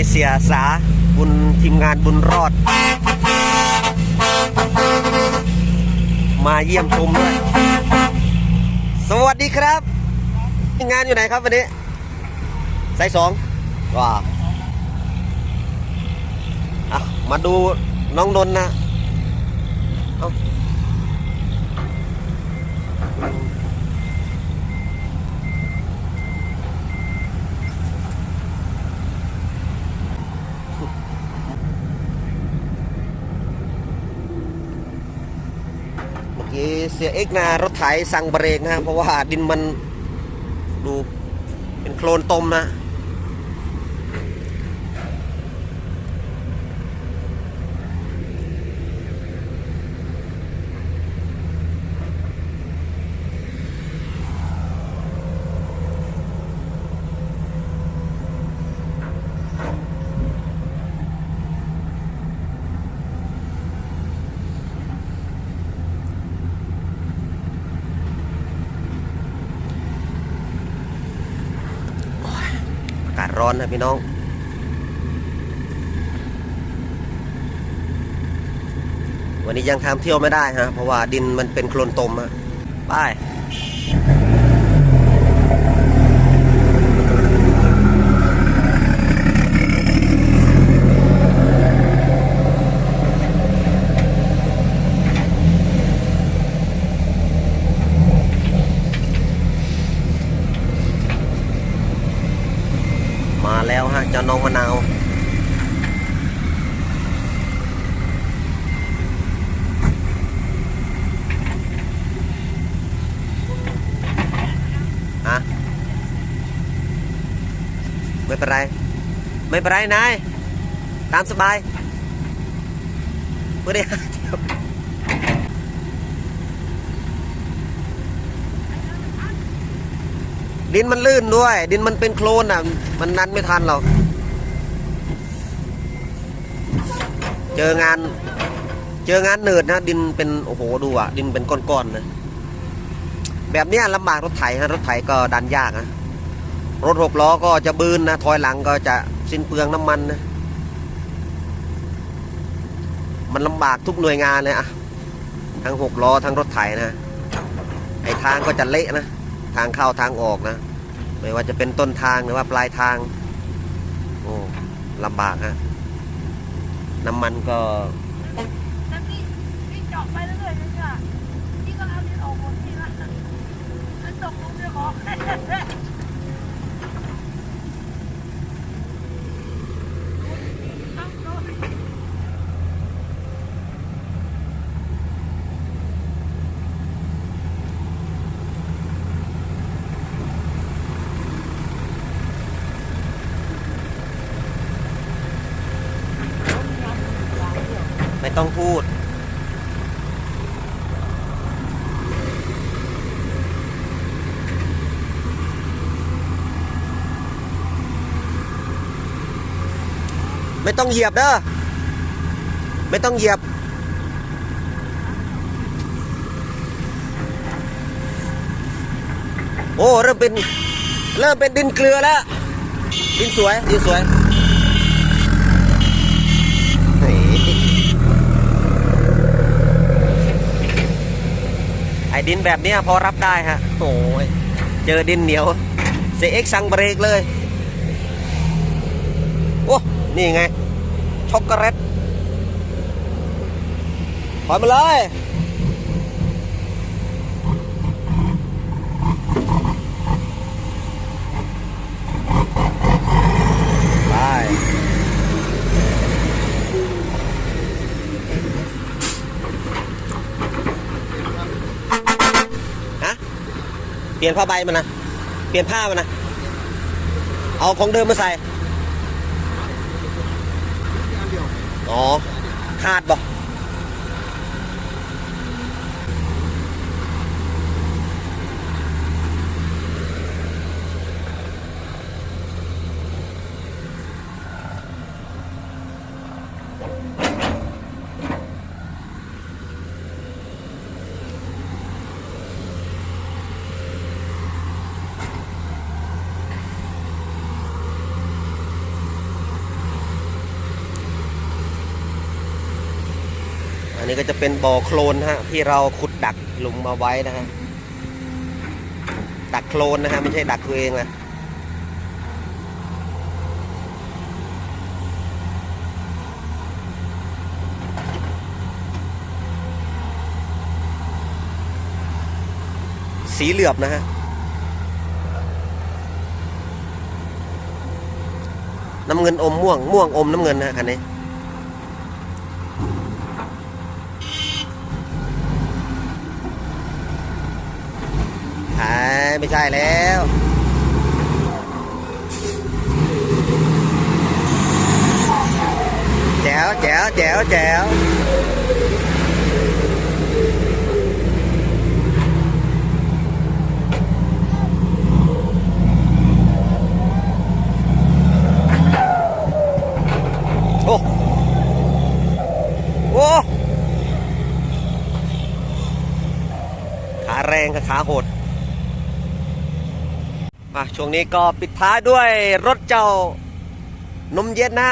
นี้เสียสาบุญทีมงานบุญรอด มาเยี่ยมชมด้วยสวัสดีครับ งานอยู่ไหนครับวันนี้สายสองว้าอะมาดูน้องนนนะ เอา นี้เสียเอกนะรถไถสั่งเบรกนะเพราะว่าดินมันดูเป็นโคลนตมนะ ร้อนนะพี่น้อง วันนี้ยังทำเที่ยวไม่ได้ฮะ เพราะว่าดินมันเป็นโคลนตมฮะไปมาแล้วฮะเจ้าน้องมะนาว ฮะไม่ เป็นไร ไม่เป็นไรนาย ตามสบายไม่ได้ดินมันลื่นด้วย ดินมันเป็นโคลนอะ มันนันไม่ทันหรอก เจองาน เจองานเนิร์ดนะ ดินเป็น โอ้โห ดูอะ ดินเป็นก้อนๆนะแบบนี้ลำบากรถไถฮะ รถไถก็ดันยากนะ รถหกล้อก็จะบืนนะ ถอยหลังก็จะสิ้นเปลืองน้ำมันนะ มันลำบากทุกหน่วยงานเลยอะทั้งหกล้อทั้งรถไถนะ ไอ้ทางก็จะเละนะ ทางเข้าทางออกนะ ไม่ว่าจะเป็นต้นทางหรือว่าปลายทาง โอ้ลำบากฮะ น้ำมันก็แล้วพี่พี่เจาะไปเรื่อยๆเลยค่ะพี่ก็เอาดินออกหมดทีละแล้วตกลงไปของ ไม่ต้องพูด ไม่ต้องเหยียบเด้อไม่ต้องเหยียบ โอ้ เริ่มเป็น เริ่มเป็นดินเกลือแล้ว ดินสวย ดินสวยเฮ้ยไอ้ ดินแบบนี้พอรับได้ฮะโอ้ยเจอดินเหนียวเซเอ็กสั่งเบรกเลย โอ้ นี่ไง ช็อกโกแลตถอยมาเลย ไป ฮะ เปลี่ยนผ้าใบมันนะ เปลี่ยนผ้ามันนะ เอาของเดิมมาใส่ อ๋อขาดบ่ นี้ก็จะเป็นบ่อโคลนฮะที่เราขุดดักหลุมมาไว้นะฮะดักโคลนนะฮะไม่ใช่ดักตัวเองนะสีเหลือบนะฮะน้ำเงินอมม่วงม่วงอมน้ำเงินนะฮะคันนี้ หายไม่ ใช่แล้วแจ๋วแจ๋วแจ๋วแจ๋วโอ้โอ้ขาแรงกับขาโหด มาช่วงนี้ก็ปิดท้ายด้วยรถเจ้านมเย็นนะ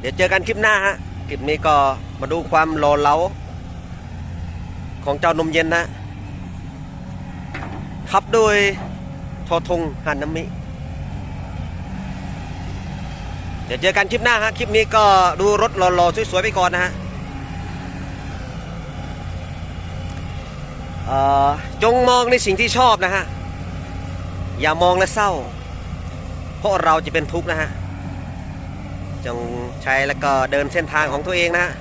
เดี๋ยวเจอกันคลิปหน้าฮะ คลิปนี้ก็มาดูความหล่อเลาของเจ้านมเย็นนะ ขับโดยทอทงฮานามิ เดี๋ยวเจอกันคลิปหน้าฮะ คลิปนี้ก็ดูรถหล่อๆสวยๆไปก่อนนะฮะจงมองในสิ่งที่ชอบนะฮะ อย่ามองและเศร้า เพราะเราจะเป็นทุกข์นะฮะจงใช้แล้วก็เดินเส้นทางของตัวเองนะฮะ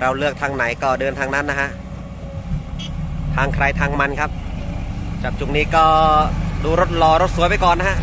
เราเลือกทางไหนก็เดินทางนั้นนะฮะ ทางใครทางมันครับจากจุดนี้ก็ดูรถรอรถสวยไปก่อนนะฮะ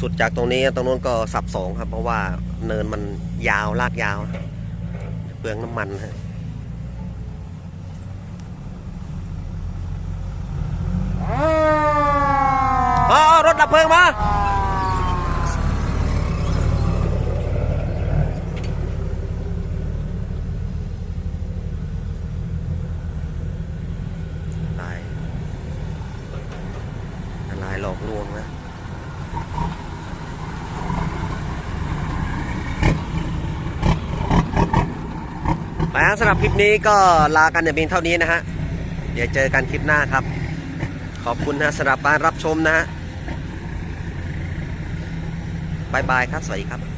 สุดจากตรงนี้ตรงนู้นก็สับสองครับ เพราะว่าเนินมันยาวลากยาวเปลืองน้ำมันฮะอ๋อรถดับเพลิงมา ลายลายหลอกลวงนะ มาสำหรับคลิปนี้ก็ลากันอย่เพียงเท่านี้นะฮะ เดี๋ยวเจอกันคลิปหน้าครับ ขอบคุณนะสำหรับการรับชมนะฮะบายบายครับ สวัสดีครับ